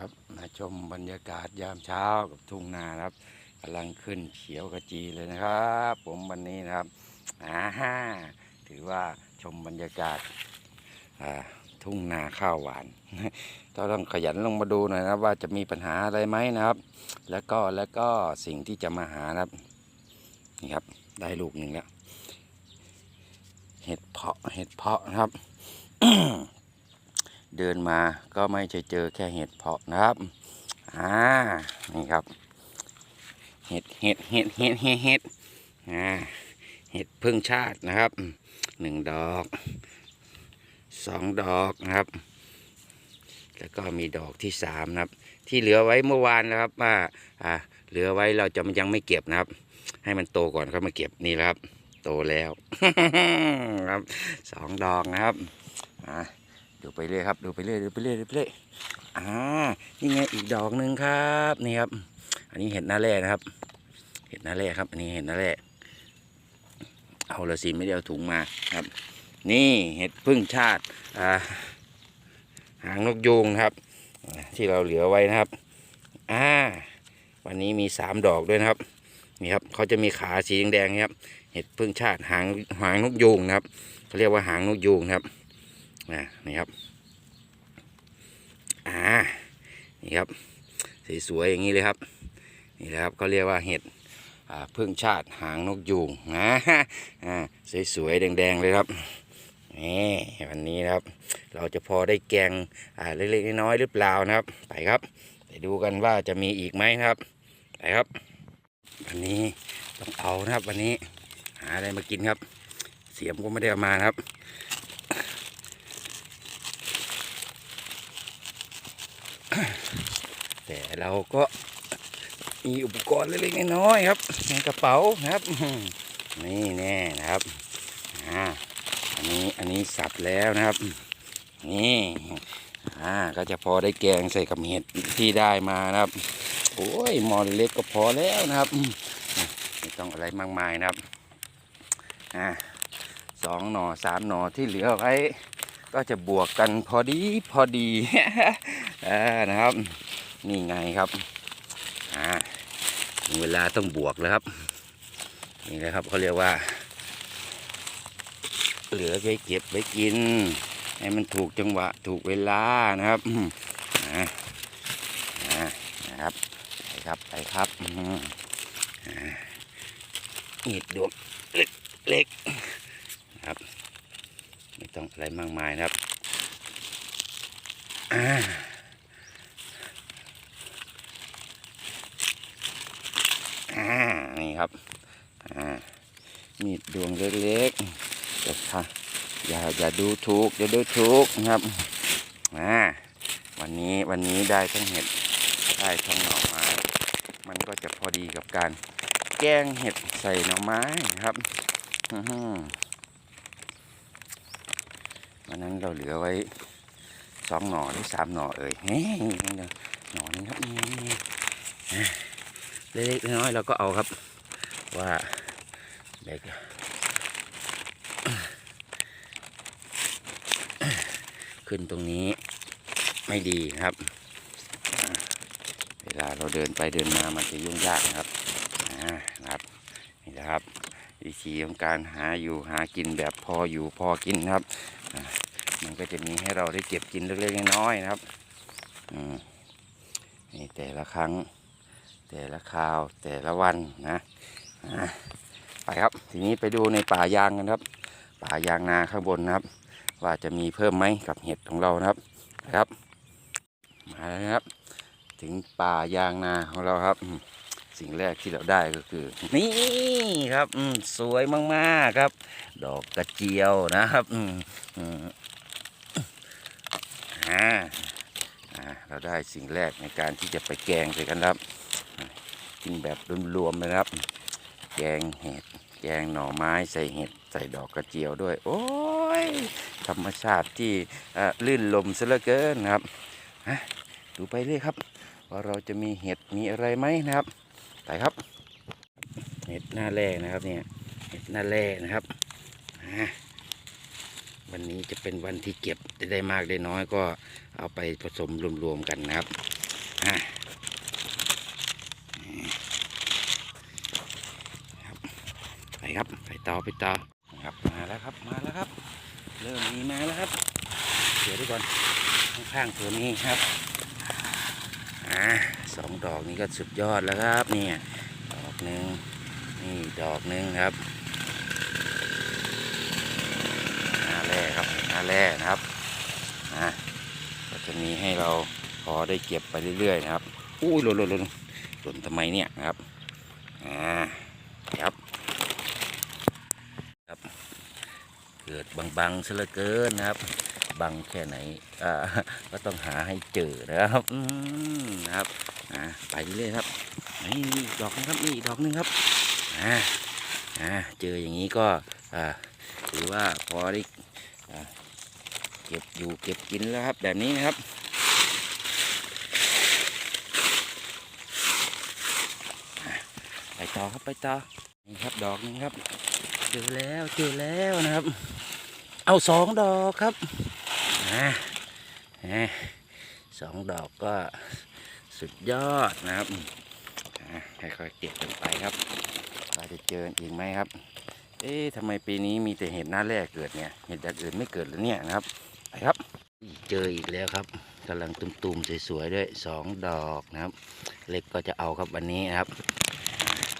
ครับมาชมบรรยากาศยามเช้ากับทุ่งนาครับกำลังขึ้นเขียวกระจีเลยนะครับ ผมวันนี้นะครับอ่าฮ่าถือว่าชมบรรยากาศทุ่งนาข้าวหวานต้องขยันลงมาดูหน่อยนะว่าจะมีปัญหาอะไรไหมนะครับ แล้วก็แล้วก็สิ่งที่จะมาหานะครับนี่ครับได้ลูกหนึ่งแล้วเห็ดเพาะเห็ดเพาะนะครับ เดินมาก็ไม่ใช่เจอแค่เห็ดเพาะนะครับ อ่า นี่ครับ เห็ด เห็ด เห็ด เห็ด เห็ด เห็ด อ่า เห็ดพึ่งชาตินะครับ หนึ่งดอก สองดอกนะครับ แล้วก็มีดอกที่สามนะครับ ที่เหลือไว้เมื่อวานนะครับว่า อ่า เหลือไว้เราจะยังไม่เก็บนะครับ ให้มันโตก่อนก็มาเก็บนี่ครับ โตแล้ว ครับ สองดอกนะครับ อ่า ดูไปเรื่อยครับดูไปเรื่อยดูไปเรื่อยดูไปเรื่อยอ่านี่ไงอีกดอกหนึ่งครับนี่ครับ อันนี้เห็ดหน้าแร่นะครับ เห็ดหน้าแร่ครับ อันนี้เห็ดหน้าแร่เอาละสิไม่ได้เอาถุงมาครับ นี่เห็ดพึ่งชาติอ่าหางนกยูงครับ ที่เราเหลือไว้นะครับอ่าวันนี้มีสามดอกด้วยนะครับนี่ครับเขาจะมีขาสีแดงๆครับ เห็ดพึ่งชาติหางหางนกยูงนะครับเขาเรียกว่าหางนกยูงครับ นะนี่ครับ อ่า นี่ครับ สวยๆอย่างนี้เลยครับ นี่แหละครับเขาเรียกว่าเห็ดพึ่งชาติหางนกยูงนะอ่าสวยๆแดงๆเลยครับนี่วันนี้นะครับ เราจะพอได้แกงอ่าเล็กๆน้อยๆหรือเปล่านะครับ ไปครับ ไปดูกันว่าจะมีอีกไหมครับไปครับวันนี้ต้องเอานะครับวันนี้ หาอะไรมากินครับ เสียมก็ไม่ได้เอามาครับ แต่ เราก็มีอุปกรณ์เล็กๆน้อยๆครับ ในกระเป๋านะครับ นี่แน่นะครับอ่าอันนี้อันนี้สับแล้วนะครับ นี่อ่าก็จะพอได้แกงใส่กับเห็ดที่ได้มานะครับ โอ้ยหมอเล็กก็พอแล้วนะครับไม่ต้องอะไรมากมายนะครับอ่าสองหน่อสามหน่อที่เหลือไว้ก็จะบวกกันพอดีพอดีอ่านะครับ นี่ไงครับอ่าถึงเวลาต้องบวกแล้วครับ นี่นะครับเขาเรียกว่า เหลือไว้เก็บไว้กิน ให้มันถูกจังหวะถูกเวลานะครับนะครับไปครับไปครับอืมอ่านี่ดวงเล็กเล็กนะครับ ไม่ต้องอะไรมากมายนะครับอ่า นี่ ครับอ่ามีดดวงเล็กๆแต่ค่ะอย่าอย่าดูถูกอย่าดูถูกนะครับอ่าวันนี้วันนี้ได้ทั้งเห็ดได้ทั้งหน่อไม้มันก็จะพอดีกับการแกงเห็ดใส่หน่อไม้นะครับวันนั้นเราเหลือไว้สองหน่อหรือสามหน่อเอ่ยเฮ้ยหน่อนึงครับเล็กๆน้อยๆเราก็เอาครับ ว่าเด็กขึ้นตรงนี้ไม่ดีครับ เวลาเราเดินไปเดินมามันจะยุ่งยากนะครับนะครับนี่นะครับ วิธีของการหาอยู่หากินแบบพออยู่พอกินครับ มันก็จะมีให้เราได้เก็บกินเล็กๆน้อยๆนะครับนี่แต่ละครั้ง แต่ละคราวแต่ละวันนะ ไปครับ ทีนี้ไปดูในป่ายางกันครับ ป่ายางนาข้างบนนะครับ ว่าจะมีเพิ่มไหมกับเห็ดของเรานะครับนะครับมาแล้วนะครับ ถึงป่ายางนาของเราครับ สิ่งแรกที่เราได้ก็คือ นี่ครับสวยมากๆครับ ดอกกระเจียวนะครับอ่าเราได้สิ่งแรกในการที่จะไปแกงใส่กันครับ กินแบบรวมๆเลยนะครับ แกงเห็ด แกงหน่อไม้ใส่เห็ด ใส่ดอกกระเจียวด้วย โอ้ย ธรรมชาติที่ลื่นลมซะเหลือเกินครับฮะดูไปเรื่อยครับ ว่าเราจะมีเห็ดมีอะไรไหมนะครับ ไปครับ เห็ดหน้าแร่นะครับเนี่ย เห็ดหน้าแร่นะครับอะวันนี้จะเป็นวันที่เก็บได้มากได้น้อยก็เอาไปผสมรวมๆกันนะครับ อะนี่ครับไป ครับไปต่อไปต่อครับมาแล้วครับมาแล้วครับ เริ่มมีมาแล้วครับเดี๋ยวดูก่อนข้างๆตัวนี้ครับอ่าสองดอกนี้ก็สุดยอดแล้วครับเนี่ยดอกหนึ่งนี่ดอกหนึ่งครับหน้าแร่ครับหน้าแร่นะครับอ่าก็จะมีให้เราพอได้เก็บไปเรื่อยๆนะครับอุ้ยหล่นหล่นหล่นหล่นทำไมเนี่ยนะครับอ่าครับ กิดบางๆซะเหลือเกินนะครับ บังแค่ไหนก็ต้องหาให้เจอนะครับนะครับอ่าไปเรื่อยครับนี่ดอกนึงครับนี่ดอกหนึงครับอ่าอ่าเจออย่างนี้ก็อ่าถือว่าพอได้เก็บอยู่เก็บกินแล้วครับแบบนี้นะครับไปต่อครับไปต่อนี่ครับดอกนึงครับ เจอแล้วเจอแล้วนะครับ เอาสองดอกครับนะสองดอกก็สุดยอดนะครับค่อยๆเก็บกันไปครับเราจะเจออีกไหมครับ เอ๊ะทำไมปีนี้มีแต่เห็ดหน้าแรกเกิดเนี่ย เห็ดอย่างอื่นไม่เกิดหรือเนี่ยนะครับ ไปครับ เจออีกแล้วครับกำลังตุ่มๆสวยๆด้วยสองดอกนะครับ เล็กก็จะเอาครับวันนี้นะครับ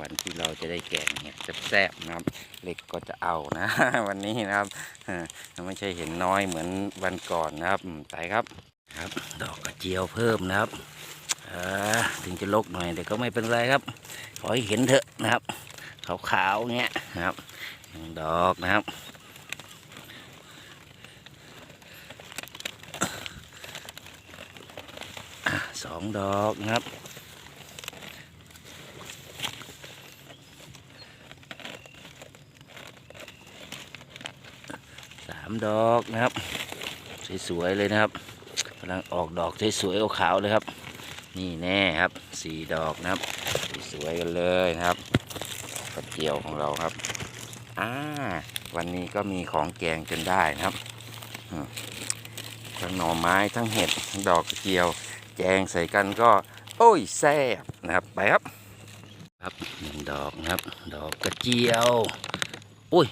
วันที่เราจะได้แกงเห็ดแซ่บๆนะครับเล็กก็จะเอานะ วันนี้นะครับไม่ใช่เห็นน้อยเหมือนวันก่อนนะครับไปครับครับ ดอกกระเจียวเพิ่มนะครับถึงจะลกหน่อยแต่ก็ไม่เป็นไรครับ ขอให้เห็นเถอะนะครับ ขาวๆเงี้ยนะครับดอกนะครับสองดอกนะครับ สามดอกนะครับ สวยๆเลยนะครับกำลังออกดอกสวยๆขาวๆเลยครับ นี่แน่ครับสี่ดอกนะครับสวยๆกันเลยนะครับกระเจียวของเราครับอ่าวันนี้ก็มีของแกงจนได้นะครับทั้งหน่อไม้ทั้งเห็ดทั้งดอกกระเจียว แกงใส่กันก็ โอ้ยแซ่บนะครับไปครับ ครับหนึ่งดอกนะครับ ดอกกระเจียว อุ้ย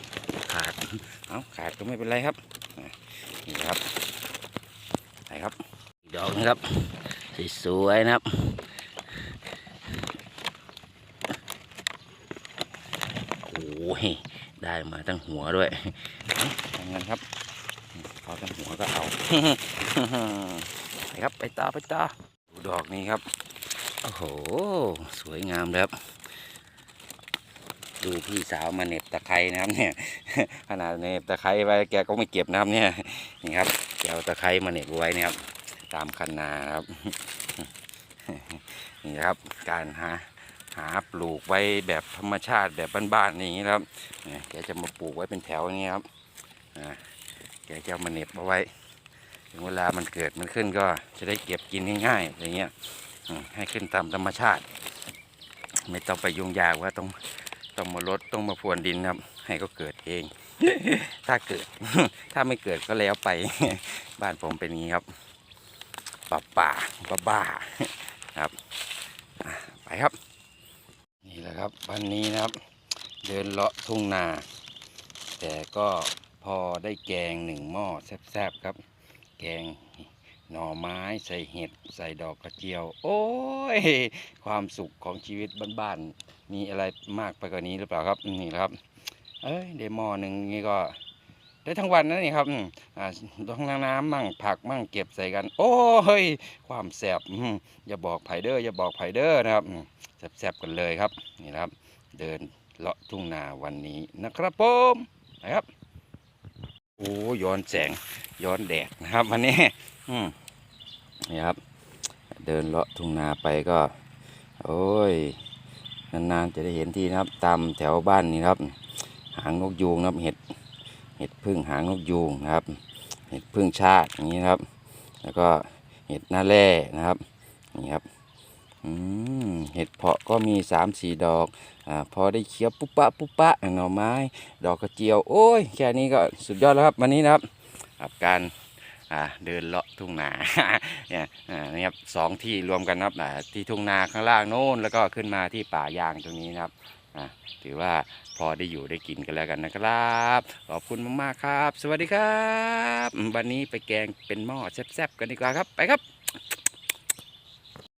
เอาขาดก็ไม่เป็นไรครับนี่ครับไหนครับดอกนึงครับสวยๆนะครับโอ้ยได้มาตั้งหัวด้วยเอาทำงานครับพอตั้งหัวก็เอาไปครับไปต่อไปต่อดูดอกนี้ครับโอ้โหสวยงามเลยครับ ดูพี่สาวมาเน็บตะไคร้นะครับเนี่ยขนาดเน็บตะไคร้ไว้แกก็ไม่เก็บนะครับเนี่ยนี่ครับแกเอาตะไคร้มาเน็บไว้นะครับ ตามคันนาครับ นี่ครับการหาหาปลูกไว้แบบธรรมชาติแบบบ้านๆอย่างนี้ครับนี่แกจะมาปลูกไว้เป็นแถวอย่างนี้ครับอ่แกจะมาเน็บเอาไว้ถึงเวลามันเกิดมันขึ้นก็จะได้เก็บกินง่ายๆอย่างเงี้ยให้ขึ้นตามธรรมชาติ ไม่ต้องไปยุ่งยากว่าต้อง ต้องมาลดต้องมาพรวนดินครับ ให้ก็เกิดเอง ถ้าเกิด ถ้าไม่เกิดก็แล้วไป บ้านผมเป็นอย่างนี้ครับป่าป่าบ้าบ้าๆครับอะไปครับ นี่แหละครับวันนี้นะครับ เดินเลาะทุ่งนา แต่ก็พอได้แกงหนึ่งหม้อแซ่บๆครับ แกง หน่อไม้ใส่เห็ดใส่ดอกกระเจียว โอ้ย ความสุขของชีวิตบ้านๆมีอะไรมากไปกว่านี้หรือเปล่าครับนี่ครับ เอ้ยเดมอหนึ่งนี่ก็ได้ทั้งวันนะนี่ครับอืมอ่าทั้งน้ำมั่งผักมั่งเก็บใส่กัน โอ้ย ความแสบอย่าบอกไผเดอร์อย่าบอกไผเดอร์นะครับแสบๆกันเลยครับ นี่นะครับ เดินเลาะทุ่งนาวันนี้นะครับผมนะครับ โอ้ย้อนแสงย้อนแดดนะครับ วันนี้อืมนี่ครับ เดินเลาะทุ่งนาไปก็ โอ้ยนานๆจะได้เห็นที่นะครับ ตามแถวบ้านนี่ครับ หางนกยูงนะครับเห็ดเห็ดพึ่งหางนกยูงนะครับ เห็ดพึ่งชาติอย่างนี้นะครับ แล้วก็เห็ดหน้าแร่นะครับนี่ครับ เห็ดเพาะก็มีสามสี่ดอกอพอได้เคี้ยวปุ๊บปะปุ๊บปะหน่อไม้ ดอกกระเจียว โอ้ย แค่นี้ก็สุดยอดแล้วครับวันนี้นะครับกับการเดินเลาะทุ่งนาเนี่ยนี่ครับสองที่รวมกันนะครับที่ทุ่งนาข้างล่างโน้นแล้วก็ขึ้นมาที่ป่ายางตรงนี้นะครับถือว่าพอได้อยู่ได้กินกันแล้วกันนะครับ ขอบคุณมากๆครับ สวัสดีครับ วันนี้ไปแกงเป็นหม้อแซ่บๆกันดีกว่าครับ ไปครับ